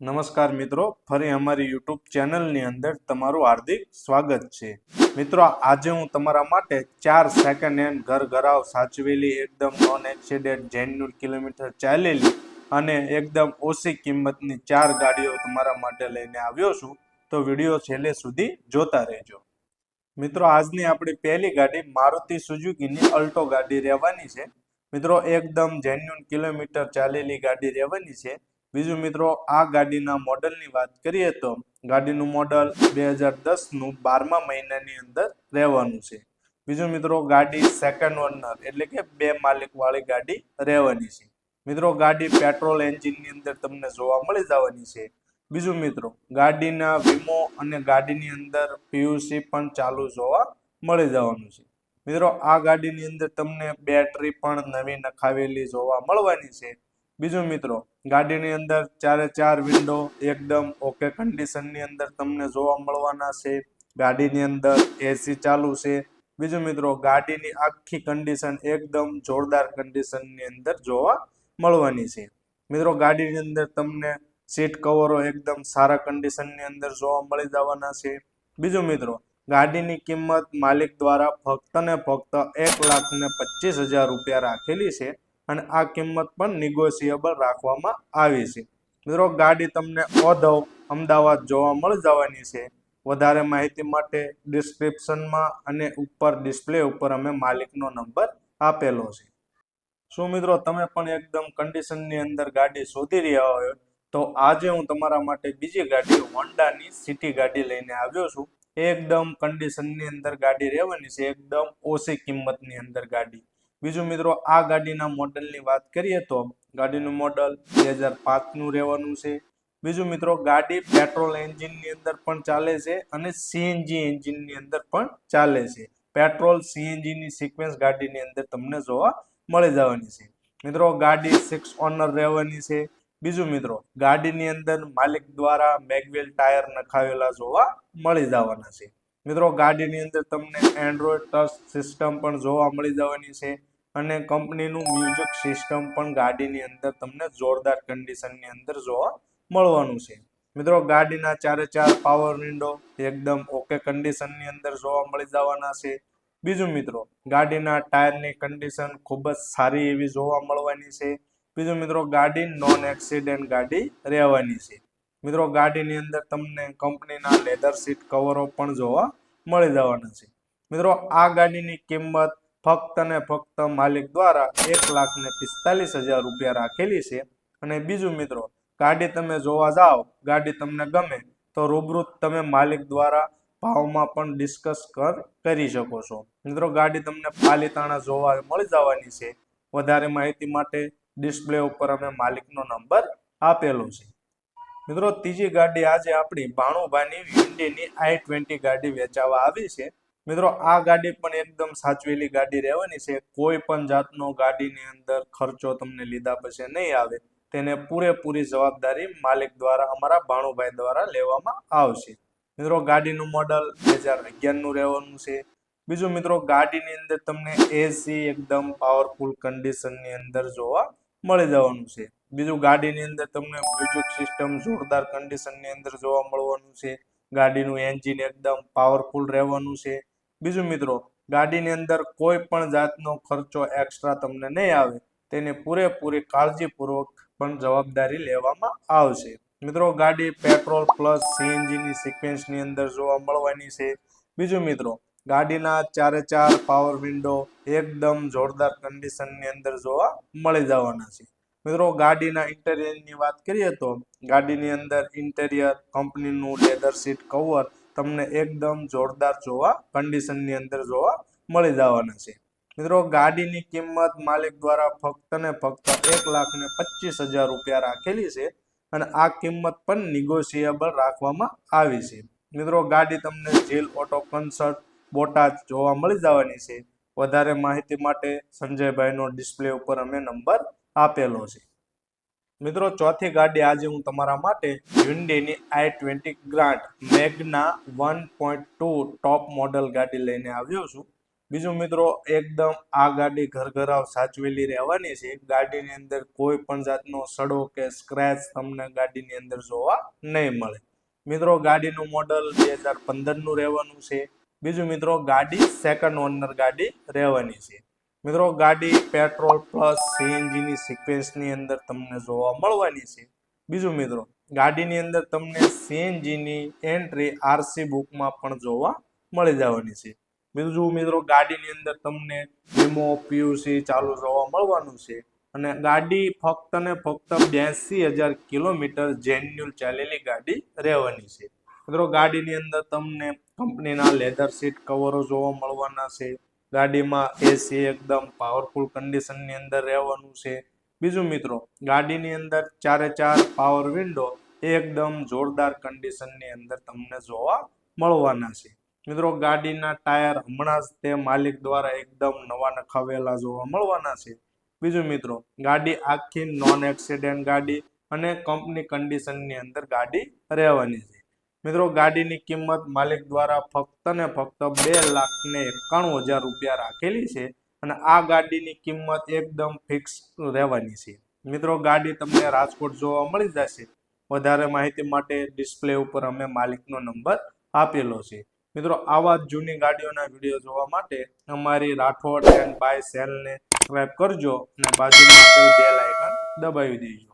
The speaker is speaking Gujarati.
નમસ્કાર મિત્રો, ફરી અમારી યુટ્યુબ ચેનલની અંદર તમારું હાર્દિક સ્વાગત છે. મિત્રો, આજે હું તમારા માટે ચાર સેકન્ડ હેન્ડ ઘર ઘરાવ સાચવેલી, એકદમ નોન એક્સિડેન્ટ જેન્યુન કિલોમીટર ચાલેલી અને એકદમ ઓછી કિંમતની ચાર ગાડીઓ તમારા માટે લઈને આવ્યો છું. તો વીડિયો છેલ્લે સુધી જોતા રહેજો. મિત્રો, આજની આપણી પહેલી ગાડી મારુતિ સુઝુકીની અલ્ટો ગાડી રહેવાની છે. મિત્રો, એકદમ જેન્યુન કિલોમીટર ચાલેલી ગાડી રહેવાની છે. બીજું મિત્રો, આ ગાડીના મોડલની વાત કરીએ તો ગાડીનું મોડલ બે હજાર દસનું બારમા મહિનાની અંદર રહેવાનું છે. બીજું મિત્રો, ગાડી સેકન્ડ ઓનર એટલે કે બે માલિકવાળી ગાડી રહેવાની છે. મિત્રો, ગાડી પેટ્રોલ એન્જિનની અંદર તમને જોવા મળી જવાની છે. બીજું મિત્રો, ગાડીના વીમો અને ગાડીની અંદર પીયુસી પણ ચાલુ જોવા મળી જવાનું છે. મિત્રો, આ ગાડીની અંદર તમને બેટરી પણ નવી નખાવેલી જોવા મળવાની છે. બીજું મિત્રો, ગાડીની અંદર ચારે ચાર વિન્ડો એકદમ ઓકે કન્ડિશનની અંદર તમને જોવા મળવાના છે. ગાડીની અંદર એસી ચાલુ છે. બીજું મિત્રો, ગાડીની આખી કન્ડિશન એકદમ જોરદાર કન્ડિશનની અંદર જોવા મળવાની છે. મિત્રો, ગાડીની અંદર તમને સીટ કવરો એકદમ સારા કન્ડિશનની અંદર જોવા મળી જવાના છે. બીજું મિત્રો, ગાડીની કિંમત માલિક દ્વારા ફક્ત ને ફક્ત એક લાખ ને પચીસ હજાર રૂપિયા રાખેલી છે. અને આ કિંમત પણ નિગોશિયેબલ રાખવામાં આવી છે. મિત્રો, ગાડી તમને ઓધવ અમદાવાદ જોવા મળી જવાની છે. વધારે માહિતી માટે ડિસ્ક્રિપ્શનમાં અને ઉપર ડિસ્પ્લે ઉપર અમે માલિકનો નંબર આપેલો છે. શું મિત્રો, તમે પણ એકદમ કન્ડિશનની અંદર ગાડી શોધી રહ્યા હોય તો આજે હું તમારા માટે બીજી ગાડી, હોન્ડાની સિટી ગાડી લઈને આવ્યો છું. એકદમ કન્ડિશનની અંદર ગાડી રહેવાની છે. એકદમ ઓછી કિંમતની અંદર ગાડી. બીજું મિત્રો, આ ગાડીના મોડલની વાત કરીએ તો ગાડીનું મોડલ બે હજાર પાંચનું રહેવાનું છે. બીજું મિત્રો, ગાડી પેટ્રોલ એન્જિનની અંદર પણ ચાલે છે અને સીએનજી એન્જિનની અંદર પણ ચાલે છે. પેટ્રોલ, સીએનજીની સિક્વન્સ ગાડીની અંદર તમને જોવા મળી જવાની છે. મિત્રો, ગાડી સિક્સ ઓનર રહેવાની છે. બીજું મિત્રો, ગાડીની અંદર માલિક દ્વારા મેગવેલ ટાયર નખાવેલા જોવા મળી જવાના છે. મિત્રો, ગાડીની અંદર તમને એન્ડ્રોઈડ ટચ સિસ્ટમ પણ જોવા મળી જવાની છે. અને કંપનીનું મ્યુઝિક સિસ્ટમ પણ ગાડીની અંદર તમને જોરદાર કન્ડિશનની અંદર જોવા મળવાનું છે. મિત્રો, ગાડીના ચારે ચાર પાવર વિન્ડો એકદમ ઓકે કન્ડિશનની અંદર જોવા મળી જવાના છે. બીજું મિત્રો, ગાડીના ટાયરની કન્ડિશન ખૂબ જ સારી એવી જોવા મળવાની છે. બીજું મિત્રો, ગાડી નોન એક્સિડન્ટ ગાડી રહેવાની છે. મિત્રો, ગાડીની અંદર તમને કંપનીના લેધર સીટ કવરો પણ જોવા મળી જવાના છે. મિત્રો, આ ગાડીની કિંમત ફક્ત ને ફક્ત માલિક દ્વારા એક લાખ ને પિસ્તાલીસ હજાર રૂપિયા રાખેલી છે. અને બીજું મિત્રો, ગાડી તમે જોવા જાઓ, ગાડી તમને ગમે, તો રૂબરૂ તમે માલિક દ્વારા ભાવમાં પણ ડિસ્કસ કર, કરી શકો છો. મિત્રો, ગાડી તમને પાલીતાણા જોવા મળી જવાની છે. વધારે માહિતી માટે ડિસ્પ્લે ઉપર અમે માલિકનો નંબર આપેલો છે. મિત્રો, ત્રીજી ગાડી આજે આપણી ભાણુભાની વિન્ડીની આઈ ટ્વેન્ટી ગાડી વેચાવા આવી છે. મિત્રો, આ ગાડી પણ એકદમ સાચવેલી ગાડી રહેવાની છે. કોઈ પણ જાતનો ગાડીની અંદર ખર્ચો તમને લીધા પછી નહીં આવે. તેને પૂરેપૂરી જવાબદારી માલિક દ્વારા, અમારા ભાણુભાઈ દ્વારા લેવામાં આવશે. મિત્રો, ગાડીનું મોડલ બે હજાર અગિયારનું રહેવાનું છે. બીજું મિત્રો, ગાડીની અંદર તમને એસી એકદમ પાવરફુલ કન્ડિશનની અંદર જોવા મળી જવાનું છે. બીજું, ગાડીની અંદર તમને મ્યુઝિક સિસ્ટમ જોરદાર કન્ડિશનની અંદર જોવા મળવાનું છે. ગાડીનું એન્જિન એકદમ પાવરફુલ રહેવાનું છે. બીજું મિત્રો, ગાડીની અંદર કોઈ પણ જાતનો ખર્ચો એક્સ્ટ્રા તમને નહીં આવે. તેની પૂરેપૂરી કાળજીપૂર્વક પણ જવાબદારી લેવામાં આવશે. મિત્રો, ગાડી પેટ્રોલ પ્લસ સીએનજીની સિક્વેન્સની અંદર જોવા મળવાની છે. બીજું મિત્રો, ગાડીના ચારે ચાર પાવર વિન્ડો એકદમ જોરદાર કન્ડિશનની અંદર જોવા મળી જવાના છે. મિત્રો, ગાડીના ઇન્ટેરિયરની વાત કરીએ તો ગાડીની અંદર ઇન્ટેરિયર કંપનીનું લેધર સીટ કવર તમને એકદમ જોરદાર જોવા કન્ડિશનની અંદર જોવા મળી જવાના છે. મિત્રો, ગાડીની કિંમત માલિક દ્વારા ફક્ત ને ફક્ત એક લાખ ને પચીસ હજાર રૂપિયા રાખેલી છે અને આ કિંમત પણ નિગોશિયેબલ રાખવામાં આવી છે. મિત્રો, ગાડી તમને જેલ, ઓટો કન્સર્ટ બોટાદ જોવા મળી જવાની છે. વધારે માહિતી માટે સંજયભાઈનો ડિસ્પ્લે ઉપર અમે નંબર આપેલો છે. મિત્રો, ચોથી ગાડી આજે હું તમારા માટે હ્યુન્ડીની I twenty grand Magna one point two top model ગાડી લઈને આવ્યો છું. બીજું મિત્રો, એકદમ આ ગાડી ઘર ઘરાવ સાચવેલી રહેવાની છે. ગાડીની અંદર કોઈ પણ જાતનો સડો કે સ્ક્રેચ તમને ગાડીની અંદર જોવા નહીં મળે. મિત્રો, ગાડીનું મોડલ બે હજાર પંદરનું રહેવાનું છે. બીજું મિત્રો, ગાડી સેકન્ડ ઓનર ગાડી રહેવાની છે. મિત્રો, ગાડી, પેટ્રોલ પ્લસ સીએનજીની સિક્વેન્સની અંદર તમને જોવા મળવાની છે. બીજું મિત્રો, ગાડીની અંદર તમને સીએનજીની એન્ટ્રી આરસી બુકમાં પણ જોવા મળી જવાની છે. બીજું મિત્રો, ગાડીની અંદર તમને વીમો, પીયુસી ચાલુ જોવા મળવાનું છે. અને ગાડી ફક્ત ને ફક્ત બ્યાસી હજાર કિલોમીટર જેન્યુલ ચાલેલી ગાડી રહેવાની છે. મિત્રો, ગાડીની અંદર તમને કંપનીના લેધર સીટ કવરો જોવા મળવાના છે. ગાડીમાં એસી એકદમ પાવરફુલ કન્ડિશનની અંદર રહેવાનું છે. બીજું મિત્રો, ગાડીની અંદર ચારે ચાર પાવર વિન્ડો એકદમ જોરદાર કન્ડિશનની અંદર તમને જોવા મળવાના છે. મિત્રો, ગાડીના ટાયર હમણાં જ તે માલિક દ્વારા એકદમ નવા નખાવેલા જોવા મળવાના છે. બીજું મિત્રો, ગાડી આખી નોન એક્સિડેન્ટ ગાડી અને કંપની કન્ડિશનની અંદર ગાડી રહેવાની છે. મિત્રો, ગાડીની કિંમત માલિક દ્વારા ફક્ત ને ફક્ત બે લાખ ને એકાણું હજાર રૂપિયા રાખેલી છે અને આ ગાડીની કિંમત એકદમ ફિક્સ રહેવાની છે. મિત્રો, ગાડી તમને રાજકોટ જોવા મળી જશે. વધારે માહિતી માટે ડિસ્પ્લે ઉપર અમે માલિકનો નંબર આપેલો છે. મિત્રો, આવા જ જૂની ગાડીઓના વીડિયો જોવા માટે અમારી રાઠોડ એન્ડ બાય સેલને સબસ્ક્રાઈબ કરજો અને બાજુમાં આપેલ બેલ આઇકન દબાવી દેજો.